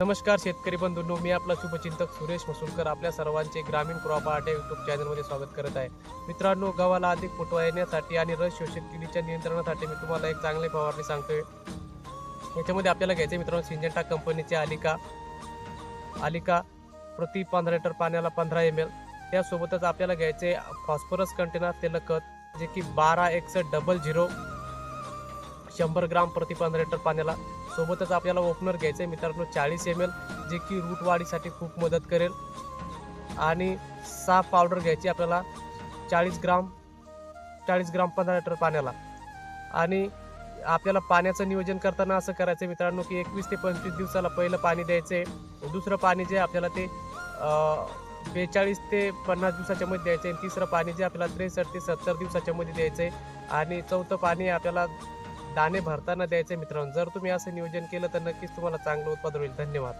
नमस्कार शेतकरी बंधूंनो मी आपला शुभचिंतक सुरेश मसुलकर आपल्या सर्वांचे ग्रामीण क्रॉप आर्ट या युट्यूब चॅनलमध्ये स्वागत करत आहे. मित्रांनो गव्हाला अधिक फुटवा येण्यासाठी आणि रस शोषक किडीच्या नियंत्रणासाठी मी तुम्हाला एक चांगली फवारणी सांगतोय. याच्यामध्ये आपल्याला घ्यायचे मित्रांनो सिंजेंटा कंपनीचे आलिका. आलिका प्रति पंधरा लिटर पाण्याला पंधरा एम एल त्यासोबतच आपल्याला घ्यायचे फॉस्फरस कंटेनर तेलखत जे की बारा एकसष्ट डबल झिरो शंभर ग्राम प्रति पंधरा लिटर पाण्याला. सोबतच आपल्याला ओपनर घ्यायचं आहे मित्रांनो चाळीस एम एल जे की रूट वाढीसाठी खूप मदत करेल. आणि साफ पावडर घ्यायची आपल्याला चाळीस ग्राम चाळीस ग्राम पंधरा लिटर पाण्याला. आणि आपल्याला पाण्याचं नियोजन करताना असं करायचं आहे मित्रांनो की एकवीस ते पंचवीस दिवसाला पहिलं पाणी द्यायचं आहे दुसरं पाणी जे आपल्याला ते बेचाळीस ते पन्नास दिवसाच्या मध्ये द्यायचं आहे तिसरं पाणी जे आपल्याला त्रेसष्ट ते सत्तर दिवसाच्या मध्ये द्यायचं आहे आणि चौथं पाणी आपल्याला दाणे भरताना द्यायचे मित्रांनो. जर तुम्ही असं नियोजन केलं तर नक्कीच तुम्हाला चांगलं उत्पादन होईल. धन्यवाद.